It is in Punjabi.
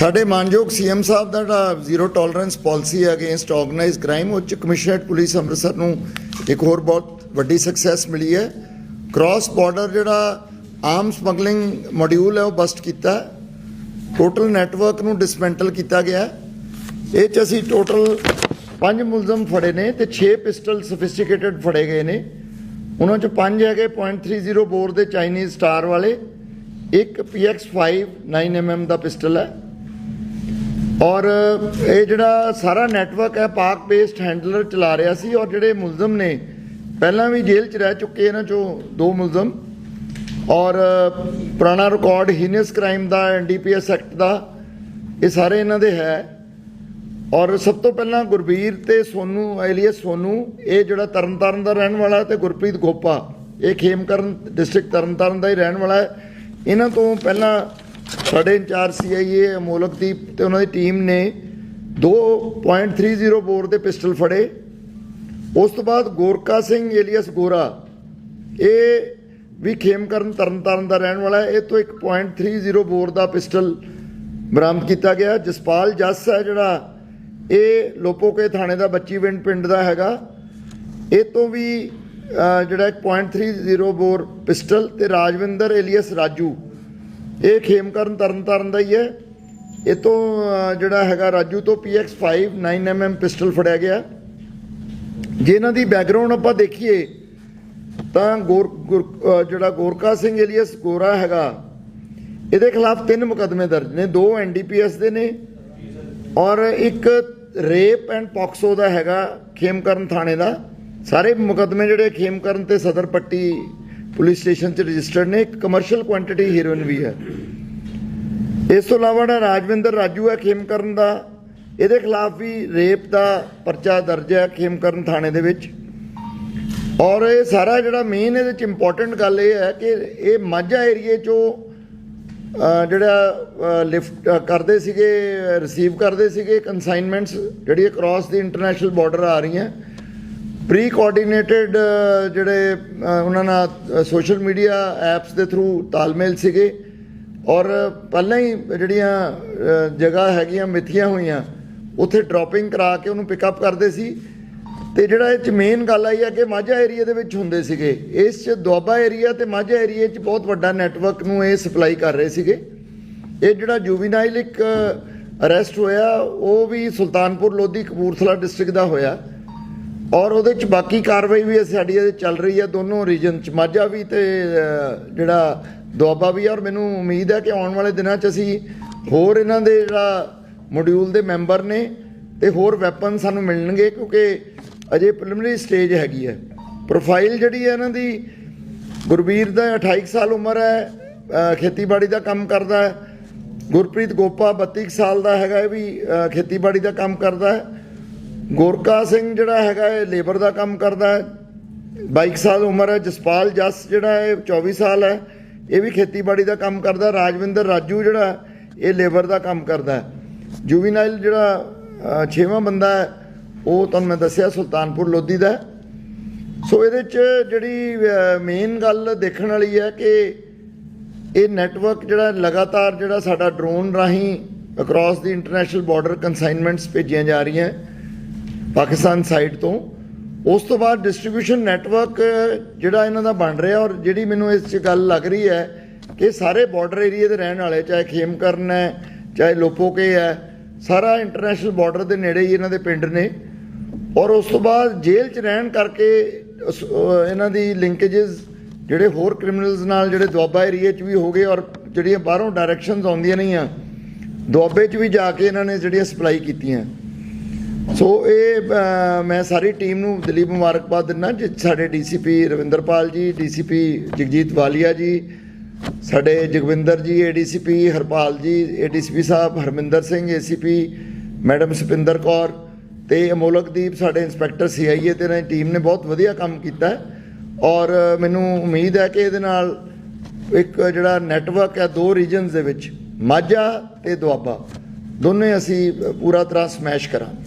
ਸਾਡੇ ਮਾਨਯੋਗ ਸੀਐਮ ਸਾਹਿਬ ਦਾ ਜਿਹੜਾ ਜ਼ੀਰੋ ਟੋਲਰੈਂਸ ਪਾਲਿਸੀ ਹੈ ਅਗੇਂਸਟ ਆਰਗੇਨਾਈਜ਼ਡ ਕ੍ਰਾਈਮ ਉੱਚ ਕਮਿਸ਼ਨਰੇਟ ਪੁਲਿਸ ਅੰਮ੍ਰਿਤਸਰ ਨੂੰ ਇੱਕ ਹੋਰ ਬਹੁਤ ਵੱਡੀ ਸਕਸੈਸ ਮਿਲੀ ਹੈ। ਕ੍ਰਾਸ ਬਾਰਡਰ ਜਿਹੜਾ ਆਰਮ ਸਮਗਲਿੰਗ ਮੋਡਿਊਲ ਹੈ, ਉਹ ਬਸਟ ਕੀਤਾ ਟੋਟਲ ਨੈਟਵਰਕ ਨੂੰ ਡਿਸਮੈਂਟਲ ਕੀਤਾ ਗਿਆ ਇਹ ਚ ਅਸੀਂ ਟੋਟਲ ਪੰਜ ਮੁਲਜ਼ਮ ਫੜੇ ਨੇ ਤੇ 6 ਪਿਸਟਲ ਸਫਿਸਟੀਕੇਟਡ ਫੜੇ ਗਏ ਨੇ। ਉਹਨਾਂ ਚ ਪੰਜ ਹੈਗੇ .30 ਬੋਰ ਦੇ ਚਾਈਨੀਜ਼ ਸਟਾਰ ਵਾਲੇ। ਇੱਕ PX5 9mm ਦਾ ਪਿਸਟਲ ਹੈ। ਔਰ ਇਹ ਜਿਹੜਾ ਸਾਰਾ ਨੈਟਵਰਕ ਹੈ ਪਾਕ ਬੇਸਡ ਹੈਂਡਲਰ ਚਲਾ ਰਿਹਾ ਸੀ ਔਰ ਜਿਹੜੇ ਮੁਲਜ਼ਮ ਨੇ, ਪਹਿਲਾਂ ਵੀ ਜੇਲ੍ਹ 'ਚ ਰਹਿ ਚੁੱਕੇ ਇਹਨਾਂ ਚੋਂ ਦੋ ਮੁਲਜ਼ਮ ਔਰ ਪੁਰਾਣਾ ਰਿਕਾਰਡ ਹੀਨਸ ਕ੍ਰਾਈਮ ਦਾ ਐਨਡੀਪੀਐਸ ਐਕਟ ਦਾ, ਇਹ ਸਾਰੇ ਇਹਨਾਂ ਦੇ ਹੈ। ਔਰ ਸਭ ਤੋਂ ਪਹਿਲਾਂ ਗੁਰਬੀਰ ਤੇ ਸੋਨੂ ਐਲੀਅਸ ਸੋਨੂ, ਇਹ ਜਿਹੜਾ ਤਰਨਤਾਰਨ ਦਾ ਰਹਿਣ ਵਾਲਾ ਤੇ ਗੁਰਪ੍ਰੀਤ ਗੋਪਾ, ਇਹ ਖੇਮਕਰਨ ਡਿਸਟ੍ਰਿਕਟ ਤਰਨਤਾਰਨ ਦਾ ਹੀ ਰਹਿਣ ਵਾਲਾ ਹੈ। ਇਹਨਾਂ ਤੋਂ ਪਹਿਲਾਂ ਸਾਡੇ ਇੰਚਾਰਜ ਸੀਆਈਏ ਅਮੋਲਕਦੀਪ ਤੇ ਉਹਨਾਂ ਦੀ ਟੀਮ ਨੇ 2.30 ਬੋਰ ਦੇ ਪਿਸਟਲ ਫੜੇ। ਉਸ ਤੋਂ ਬਾਅਦ ਗੋਰਕਾ ਸਿੰਘ ਏਲੀਅਸ ਗੋਰਾ, ਇਹ ਵੀ ਖੇਮਕਰਨ ਤਰਨਤਾਰਨ ਦਾ ਰਹਿਣ ਵਾਲਾ ਹੈ। ਇਹ ਤੋਂ ਇੱਕ .30 ਬੋਰ ਦਾ ਪਿਸਟਲ ਬਰਾਮਦ ਕੀਤਾ ਗਿਆ। ਜਸਪਾਲ ਜੱਸ ਹੈ ਜਿਹੜਾ ਇਹ ਲੋਪੋਕੇ ਥਾਣੇ ਦਾ ਬੱਚੀਵਿੰਡ ਪਿੰਡ ਦਾ ਹੈਗਾ। ਇਹ ਤੋਂ ਵੀ ਜਿਹੜਾ ਇੱਕ .30 ਬੋਰ ਪਿਸਟਲ ਤੇ ਰਾਜਵਿੰਦਰ ਏਲੀਅਸ ਰਾਜੂ ਇਹ ਖੇਮਕਰਨ ਤਰਨਤਾਰਨ ਦਾ ਹੀ ਹੈ। ਇਹ ਤੋਂ ਜਿਹੜਾ ਹੈਗਾ ਰਾਜੂ ਤੋਂ PX5 9mm ਪਿਸਟਲ ਫੜਿਆ ਗਿਆ। ਜੇ ਇਹਨਾਂ ਦੀ ਬੈਕਗ੍ਰਾਉਂਡ ਆਪਾਂ ਦੇਖੀਏ, ਤਾਂ ਗੋਰ, ਗੁਰ- ਜਿਹੜਾ ਗੋਰਕਾ ਸਿੰਘ ਏਲੀਅਸ ਗੋਰਾ ਹੈਗਾ, ਇਹਦੇ ਖਿਲਾਫ ਤਿੰਨ ਮੁਕਦਮੇ ਦਰਜ ਨੇ। ਦੋ ਐਨਡੀਪੀਐਸ ਦੇ ਨੇ ਔਰ ਇੱਕ ਰੇਪ ਐਂਡ ਪੌਕਸੋ ਦਾ ਹੈਗਾ ਖੇਮਕਰਨ ਥਾਣੇ ਦਾ। ਸਾਰੇ ਮੁਕਦਮੇ ਜਿਹੜੇ ਖੇਮਕਰਨ ਤੇ ਸਦਰ ਪੱਟੀ ਪੁਲਿਸ ਸਟੇਸ਼ਨ 'ਚ ਰਜਿਸਟਰਡ ਨੇ। ਇੱਕ ਕਮਰਸ਼ੀਅਲ ਕੁਆਂਟੀਟੀ ਹੀਰੋਇਨ ਵੀ ਹੈ। ਇਸ ਤੋਂ ਇਲਾਵਾ ਜਿਹੜਾ ਰਾਜਵਿੰਦਰ ਰਾਜੂ ਹੈ ਖੇਮਕਰਨ ਦਾ, ਇਹਦੇ ਖਿਲਾਫ ਵੀ ਰੇਪ ਦਾ ਪਰਚਾ ਦਰਜ ਹੈ ਖੇਮਕਰਨ ਥਾਣੇ ਦੇ ਵਿੱਚ। ਔਰ ਇਹ ਸਾਰਾ ਜਿਹੜਾ ਮੇਨ ਇਹਦੇ ਚ ਇੰਪੋਰਟੈਂਟ ਗੱਲ ਇਹ ਹੈ ਕਿ ਇਹ ਮਾਝਾ ਏਰੀਏ ਚੋਂ ਜਿਹੜਾ ਲਿਫਟ ਕਰਦੇ ਸੀਗੇ ਰਿਸੀਵ ਕਰਦੇ ਸੀਗੇ ਕਨਸਾਈਨਮੈਂਟਸ ਜਿਹੜੀ ਕ੍ਰਾਸ ਦੀ ਇੰਟਰਨੈਸ਼ਨਲ ਬਾਰਡਰ ਆ ਰਹੀਆਂ। ਪ੍ਰੀ ਕੋਆਰਡੀਨੇਟਡ ਜਿਹੜੇ ਉਹਨਾਂ ਨਾਲ ਸੋਸ਼ਲ ਮੀਡੀਆ ਐਪਸ ਦੇ ਥਰੂ ਤਾਲਮੇਲ ਸੀਗੇ। ਔਰ ਪਹਿਲਾਂ ਹੀ ਜਿਹੜੀਆਂ ਜਗ੍ਹਾ ਹੈਗੀਆਂ, ਮਿੱਥੀਆਂ ਹੋਈਆਂ, ਉੱਥੇ ਡ੍ਰੌਪਿੰਗ ਕਰਾ ਕੇ ਉਹਨੂੰ ਪਿਕਅਪ ਕਰਦੇ ਸੀ। ਤੇ ਜਿਹੜਾ ਇਹ ਚ ਮੇਨ ਗੱਲ ਆਈ ਹੈ ਕਿ ਮਾਝਾ ਏਰੀਆ ਦੇ ਵਿੱਚ ਹੁੰਦੇ ਸੀਗੇ। ਇਸ ਚ ਦੁਆਬਾ ਏਰੀਆ ਤੇ ਮਾਝਾ ਏਰੀਆ ਚ ਬਹੁਤ ਵੱਡਾ ਨੈਟਵਰਕ ਨੂੰ ਇਹ ਸਪਲਾਈ ਕਰ ਰਹੇ ਸੀਗੇ। ਇਹ ਜਿਹੜਾ ਜੁਵੀਨਾਈਲ ਇੱਕ ਅਰੈਸਟ ਹੋਇਆ, ਉਹ ਵੀ ਸੁਲਤਾਨਪੁਰ ਲੋਧੀ ਕਪੂਰਥਲਾ ਡਿਸਟ੍ਰਿਕਟ ਦਾ ਹੋਇਆ। ਔਰ ਉਹਦੇ ਚ ਬਾਕੀ ਕਾਰਵਾਈ ਵੀ ਸਾਡੀ ਇਹਦੇ ਚੱਲ ਰਹੀ ਹੈ ਦੋਨੋਂ ਰੀਜਨ ਚ। ਮਾਝਾ ਵੀ ਤੇ ਜਿਹੜਾ ਦੁਆਬਾ ਵੀ ਹੈ ਔਰ ਮੈਨੂੰ ਉਮੀਦ ਹੈ ਕਿ ਆਉਣ ਵਾਲੇ ਦਿਨਾਂ ਚ ਅਸੀਂ ਹੋਰ ਇਹਨਾਂ ਦੇ ਜਿਹੜਾ ਮੋਡਿਊਲ ਦੇ ਮੈਂਬਰ ਨੇ ਤੇ ਹੋਰ ਵੈਪਨ ਸਾਨੂੰ ਮਿਲਣਗੇ ਕਿਉਂਕਿ ਅਜੇ ਪ੍ਰੀਲਿਮਿਨਰੀ ਸਟੇਜ ਹੈਗੀ ਹੈ। ਪ੍ਰੋਫਾਈਲ ਜਿਹੜੀ ਹੈ ਇਹਨਾਂ ਦੀ ਗੁਰਬੀਰ ਦਾ 28 ਸਾਲ ਉਮਰ ਹੈ ਖੇਤੀਬਾੜੀ ਦਾ ਕੰਮ ਕਰਦਾ ਹੈ। ਗੁਰਪ੍ਰੀਤ ਗੋਪਾ 32 ਕੁ ਸਾਲ ਦਾ ਹੈਗਾ ਇਹ ਵੀ ਖੇਤੀਬਾੜੀ ਦਾ ਕੰਮ ਕਰਦਾ ਹੈ। ਗੋਰਕਾ ਸਿੰਘ ਜਿਹੜਾ ਹੈਗਾ ਇਹ ਲੇਬਰ ਦਾ ਕੰਮ ਕਰਦਾ ਹੈ। 22 ਸਾਲ ਉਮਰ ਹੈ। ਜਸਪਾਲ ਜੱਸ ਜਿਹੜਾ ਹੈ 24 ਸਾਲ ਹੈ। ਇਹ ਵੀ ਖੇਤੀਬਾੜੀ ਦਾ ਕੰਮ ਕਰਦਾ ਰਾਜਵਿੰਦਰ ਰਾਜੂ ਜਿਹੜਾ ਇਹ ਲੇਬਰ ਦਾ ਕੰਮ ਕਰਦਾ। ਹੈ ਜੁਵੀਨਾਈਲ ਜਿਹੜਾ ਅਹ, ਛੇਵਾਂ ਬੰਦਾ ਹੈ ਉਹ ਤੁਹਾਨੂੰ ਮੈਂ ਦੱਸਿਆ ਸੁਲਤਾਨਪੁਰ ਲੋਧੀ ਦਾ ਸੋ ਇਹਦੇ ਚ ਜਿਹੜੀ ਮੇਨ ਗੱਲ ਦੇਖਣ ਵਾਲੀ ਹੈ ਕਿ ਇਹ ਨੈਟਵਰਕ ਜਿਹੜਾ ਲਗਾਤਾਰ ਜਿਹੜਾ ਸਾਡਾ ਡਰੋਨ ਰਾਹੀਂ across the international border consignments ਭੇਜੀਆਂ ਜਾ ਰਹੀਆਂ ਪਾਕਿਸਤਾਨ ਸਾਈਡ ਤੋਂ। ਉਸ ਤੋਂ ਬਾਅਦ ਡਿਸਟ੍ਰੀਬਿਊਸ਼ਨ ਨੈਟਵਰਕ ਜਿਹੜਾ ਇਹਨਾਂ ਦਾ ਬਣ ਰਿਹਾ ਔਰ ਜਿਹੜੀ ਮੈਨੂੰ ਇਸ 'ਚ ਗੱਲ ਲੱਗ ਰਹੀ ਹੈ ਕਿ ਸਾਰੇ ਬਾਰਡਰ ਏਰੀਆ ਦੇ ਰਹਿਣ ਵਾਲੇ, ਚਾਹੇ ਖੇਮਕਰਨ ਹੈ, ਚਾਹੇ ਲੋਪੋਕੇ ਹੈ, ਸਾਰਾ ਇੰਟਰਨੈਸ਼ਨਲ ਬਾਰਡਰ ਦੇ ਨੇੜੇ ਹੀ ਇਹਨਾਂ ਦੇ ਪਿੰਡ ਨੇ। ਔਰ ਉਸ ਤੋਂ ਬਾਅਦ ਜੇਲ੍ਹ 'ਚ ਰਹਿਣ ਕਰਕੇ ਇਹਨਾਂ ਦੀ ਲਿੰਕੇजेस ਜਿਹੜੇ ਹੋਰ ਕ੍ਰਿਮੀਨਲਸ ਨਾਲ, ਜਿਹੜੇ ਦੁਆਬਾ ਏਰੀਆ 'ਚ ਵੀ ਹੋ ਗਏ ਔਰ ਜਿਹੜੀਆਂ ਬਾਹਰੋਂ ਡਾਇਰੈਕਸ਼ਨਸ ਆਉਂਦੀਆਂ ਨਹੀਂ ਆ ਦੁਆਬੇ 'ਚ ਵੀ ਜਾ ਕੇ ਇਹਨਾਂ ਨੇ ਜਿਹੜੀਆਂ ਸਪਲਾਈ ਕੀਤੀਆਂ। ਸੋ ਇਹ ਮੈਂ ਸਾਰੀ ਟੀਮ ਨੂੰ ਦਿਲੀ ਮੁਬਾਰਕਬਾਦ ਦਿੰਦਾ, ਜਿ, ਸਾਡੇ ਡੀਸੀਪੀ ਰਵਿੰਦਰਪਾਲ ਜੀ ਡੀਸੀਪੀ ਜਗਜੀਤ ਵਾਲੀਆ ਜੀ, ਸਾਡੇ ਜਗਵਿੰਦਰ ਜੀ ਏਡੀਸੀਪੀ ਹਰਪਾਲ ਜੀ ਏਡੀਸੀਪੀ ਸਾਹਿਬ ਹਰਮਿੰਦਰ ਸਿੰਘ ਏਸੀਪੀ ਮੈਡਮ ਸੁਪਿੰਦਰ ਕੌਰ ਤੇ ਅਮੋਲਕਦੀਪ ਸਾਡੇ ਇੰਸਪੈਕਟਰ ਸੀਆਈਏ ਤੇ ਇਹਨਾਂ ਦੀ ਟੀਮ ਨੇ ਬਹੁਤ ਵਧੀਆ ਕੰਮ ਕੀਤਾ। ਔਰ ਮੈਨੂੰ ਉਮੀਦ ਹੈ ਕਿ ਇਹਦੇ ਨਾਲ ਇੱਕ ਜਿਹੜਾ ਨੈਟਵਰਕ ਹੈ, ਦੋ ਰੀਜਨਸ ਦੇ ਵਿੱਚ, ਮਾਝਾ ਤੇ ਦੁਆਬਾ, ਦੋਨੇ ਅਸੀਂ ਪੂਰਾ ਤਰ੍ਹਾਂ ਸਮੈਸ਼ ਕਰਾਂਗੇ।